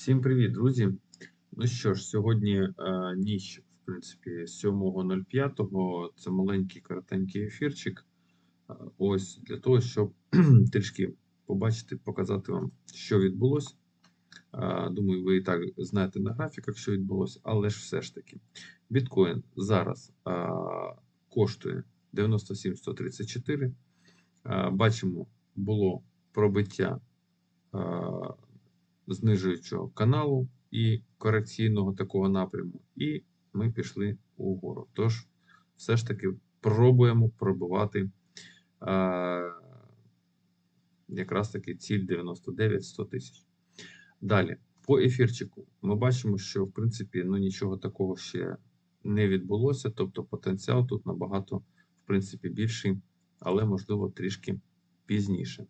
Всім привіт, друзі! Ну що ж, сьогодні е, ніч, в принципі, 7.05. Це маленький коротенький ефірчик. Е, ось для того, щоб трішки побачити, показати вам, що відбулося. Е, думаю, ви і так знаєте на графіках, що відбулося, але ж все ж таки. Біткоін зараз е, коштує 97,134. Е, бачимо, було пробиття. Е, знижуючого каналу і корекційного такого напряму, і ми пішли угору. Тож, все ж таки пробуємо пробувати а, якраз таки ціль 99-100 тисяч. Далі, по ефірчику, ми бачимо, що в принципі ну, нічого такого ще не відбулося, тобто потенціал тут набагато в принципі більший, але можливо трішки пізніше.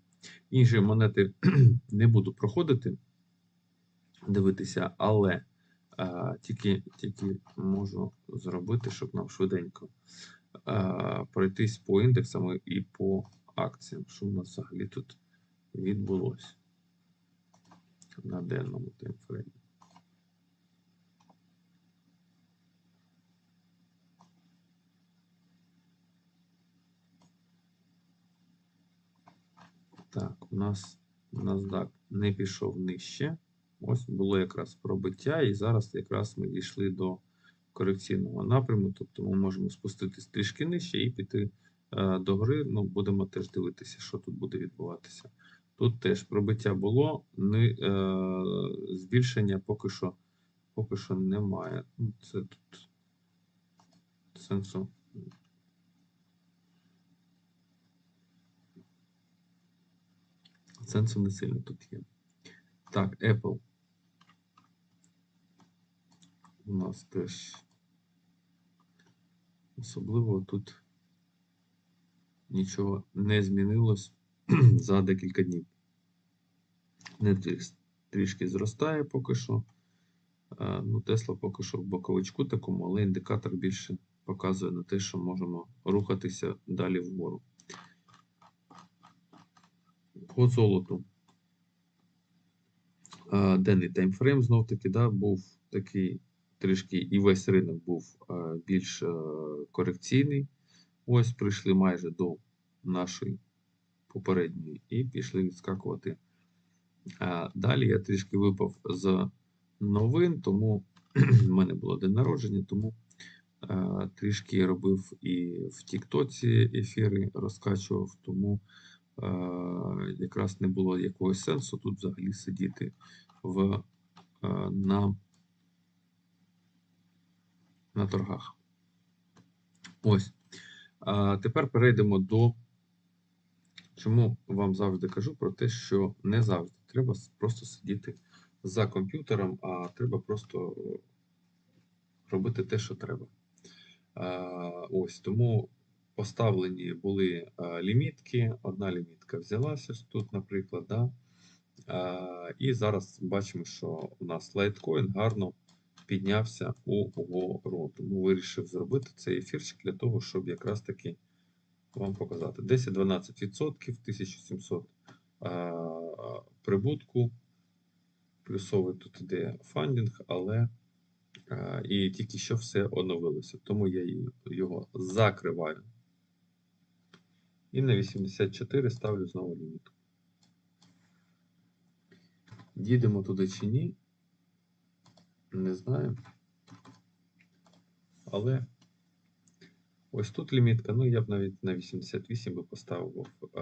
Інші монети не буду проходити дивитися, але а, тільки тільки можу зробити, щоб нам швиденько а, пройтись по індексам і по акціям, що у нас взагалі тут відбулося на денному таймфреймі. Так, у нас NASDAQ не пішов нижче. Ось було якраз пробиття, і зараз якраз ми дійшли до корекційного напряму, тобто ми можемо спуститись трішки нижче і піти е, до гори. Ну, будемо теж дивитися, що тут буде відбуватися. Тут теж пробиття було, не, е, збільшення поки що поки що немає. Ну, Це тут сенсу. Сенсу не сильно тут є. Так, Apple. У нас теж особливо тут нічого не змінилось за декілька днів. Не трішки зростає поки що. Ну, Тесла поки що в боковичку такому, але індикатор більше показує на те, що можемо рухатися далі вгору. По золоту. Денний таймфрейм знов таки да, був такий трішки і весь ринок був більш корекційний. Ось прийшли майже до нашої попередньої і пішли відскакувати. Далі я трішки випав з новин, тому в мене було день народження, тому трішки робив і в Тіктоці ефіри розкачував, тому якраз не було якогось сенсу тут взагалі сидіти в, на на торгах. Ось. А Тепер перейдемо до, чому вам завжди кажу про те, що не завжди треба просто сидіти за комп'ютером, а треба просто робити те, що треба. Ось тому поставлені були лімітки. Одна лімітка взялася тут, наприклад. да? І зараз бачимо, що у нас лайткоін гарно піднявся угору. Тому вирішив зробити цей ефірчик для того, щоб якраз таки вам показати. 10-12%, 1700 а, прибутку. Плюсовий тут іде фандінг, але а, і тільки що все оновилося. Тому я його закриваю. І на 84 ставлю знову лімітку. Дійдемо туди чи ні. Не знаю. Але ось тут лімітка. Ну, я б навіть на 88 би поставив. А,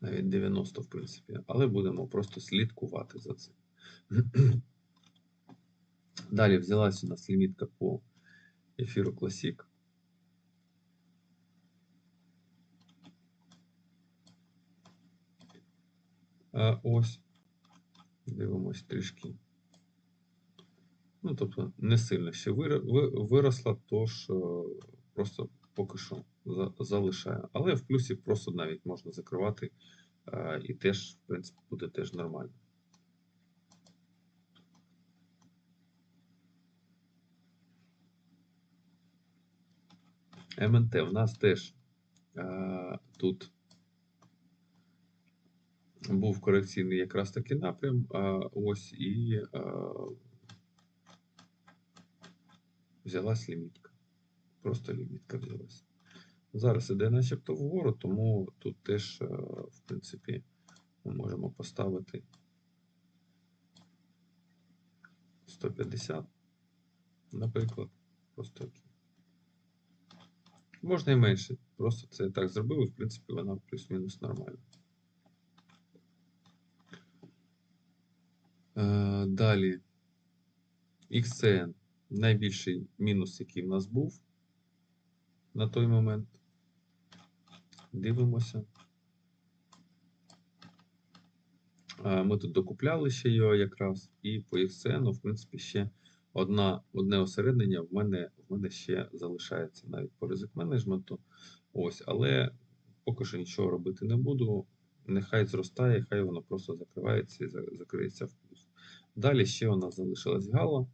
навіть 90, в принципі. Але будемо просто слідкувати за цим. Далі взялась у нас лімітка по ефіру Classic. Ось. Дивимось трішки. Ну, тобто, не сильно ще виросла, тож е, просто поки що залишаю. Але в плюсі просто навіть можна закривати е, і теж, в принципі, буде теж нормально. МНТ у нас теж е, тут був корекційний якраз таки напрям. Ось і взялась лімітка. Просто лімітка взялась. Зараз іде начебто вгору, тому тут теж, в принципі, ми можемо поставити 150, наприклад. Просто окей. Можна і менше. Просто це так зробив, і в принципі вона плюс-мінус нормальна. Е, Далі. XCN. Найбільший мінус, який в нас був на той момент. Дивимося. Ми тут докупляли ще його якраз, і по XCN, в принципі, ще одна, одне осереднення в мене, в мене ще залишається навіть по ризик менеджменту. Ось, але поки що нічого робити не буду. Нехай зростає, хай воно просто закривається і закриється в. Далі ще у нас залишилась гала.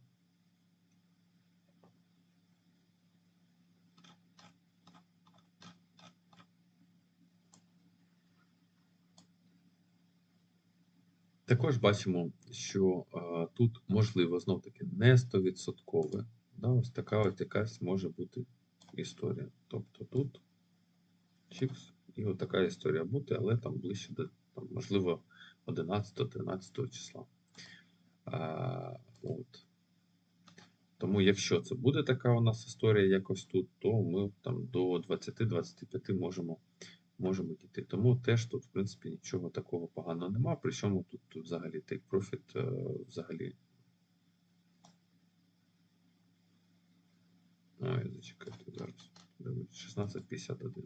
Також бачимо, що е, тут можливо знов таки не 100%. Да, ось така от якась може бути історія. Тобто тут чіпс і от така історія бути, але там ближче до, там, можливо, 11-13 числа. А, от. Тому, якщо це буде така у нас історія якось тут, то ми там до 20-25 можемо, можемо дійти. Тому теж тут, в принципі, нічого такого поганого нема. Причому тут, тут взагалі take profit е, взагалі. Ой, зачекайте зараз. 16.51.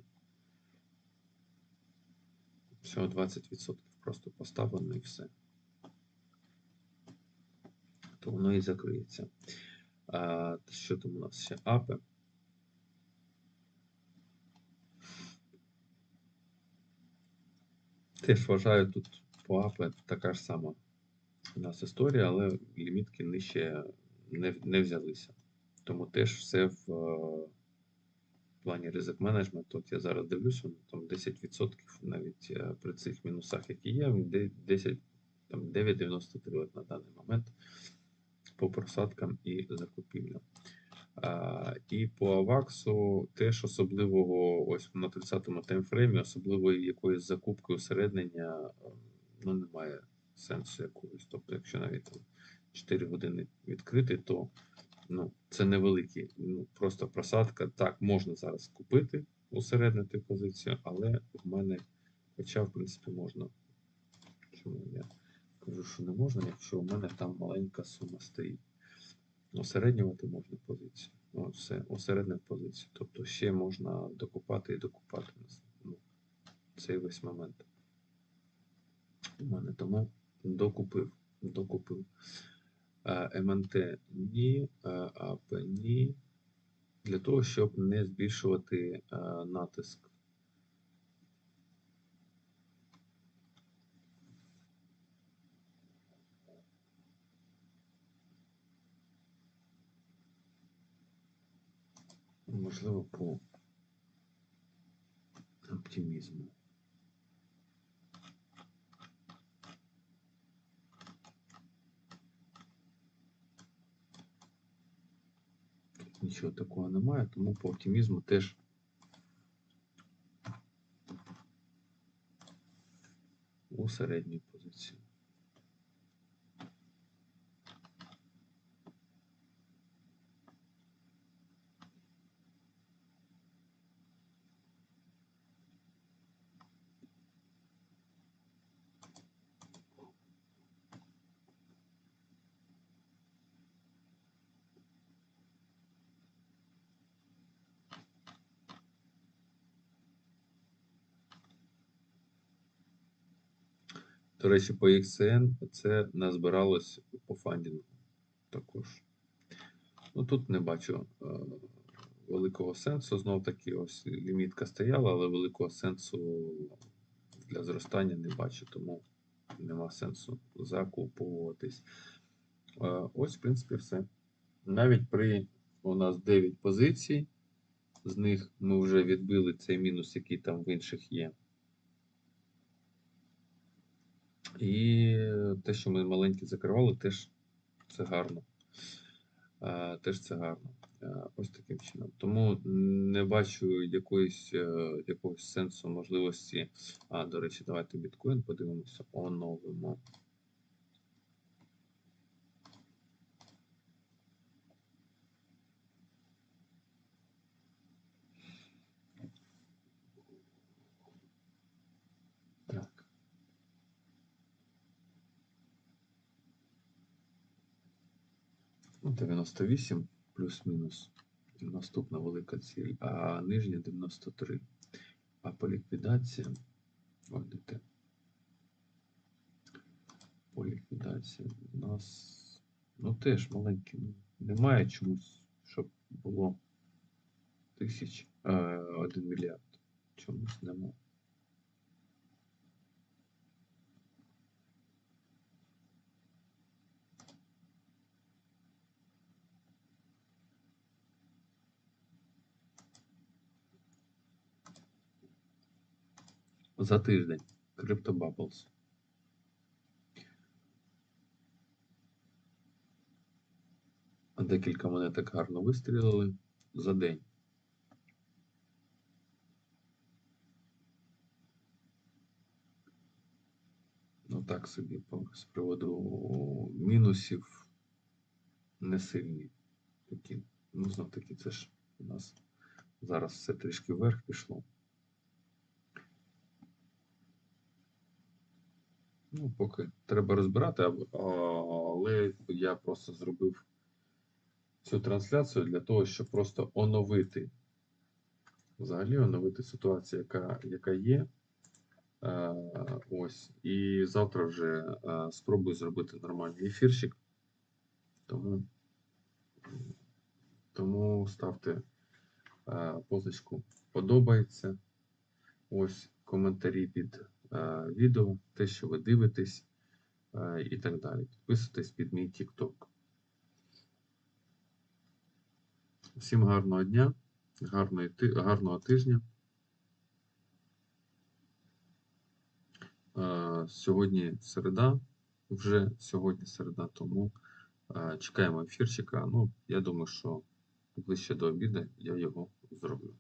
Всього 20% просто поставлено і все. То воно і закриється. А, що там у нас ще? Апи. Теж вважаю тут по апи така ж сама у нас історія, але лімітки нижче не, не взялися. Тому теж все в е, плані ризик менеджменту. От я зараз дивлюся, ну, там 10% навіть е, при цих мінусах, які є, де- 10, там 9,93 на даний момент по просадкам і закупівлям. І по Аваксу теж особливого, ось на 30-му таймфреймі, особливої якоїсь закупки усереднення ем, ну, немає сенсу якогось. Тобто, якщо навіть там 4 години відкритий, то ну, це невеликий, ну, просто просадка. Так, можна зараз купити, усереднити позицію, але в мене, хоча, в принципі, можна. Чому я кажу, що не можна, якщо у мене там маленька сума стоїть. Усереднювати можна позицію. О, все, усереднив позицію. Тобто ще можна докупати і докупати ну, цей весь момент. У мене тому докупив. Докупив. Е, МНТ ні, е, АП ні. Для того, щоб не збільшувати е, натиск. Можливо, по оптимізму. Тут нічого такого немає, тому по оптимізму теж у середній позиції. До речі, по XCN це назбиралось по фандінгу також. Ну тут не бачу е, великого сенсу. Знов таки, ось лімітка стояла, але великого сенсу для зростання не бачу, тому нема сенсу закуповуватись. Е, ось, в принципі, все. Навіть при у нас 9 позицій, з них ми вже відбили цей мінус, який там в інших є. І те, що ми маленькі закривали, теж це гарно. Е, Теж це гарно. Е, Ось таким чином. Тому не бачу якоїсь, е, якогось сенсу можливості. А, до речі, давайте біткоін подивимося, оновимо. Так. Ну, 98 плюс-мінус. Наступна велика ціль, а нижня 93. А по ліквідації. Ой? По ліквідації у нас. Ну теж маленький. ну, Немає чомусь, щоб було тисяч, е, 1 мільярд. Чомусь немає. За тиждень. Crypto Bubbles. Декілька монеток гарно вистрілили за день. Ну так собі з приводу мінусів не сильні такі. Ну, знов таки, це ж у нас зараз все трішки вверх пішло. Ну, поки треба розбирати, але я просто зробив цю трансляцію для того, щоб просто оновити, взагалі оновити ситуацію, яка, яка є. Ось. І завтра вже спробую зробити нормальний ефірчик. Тому, тому ставте позначку подобається. Ось коментарі під відео, те, що ви дивитесь, е, і так далі. Підписуйтесь під мій TikTok. Всім гарного дня, гарного тижня. Е, Сьогодні середа, вже сьогодні середа, тому е, чекаємо ефірчика. Ну, я думаю, що ближче до обіду я його зроблю.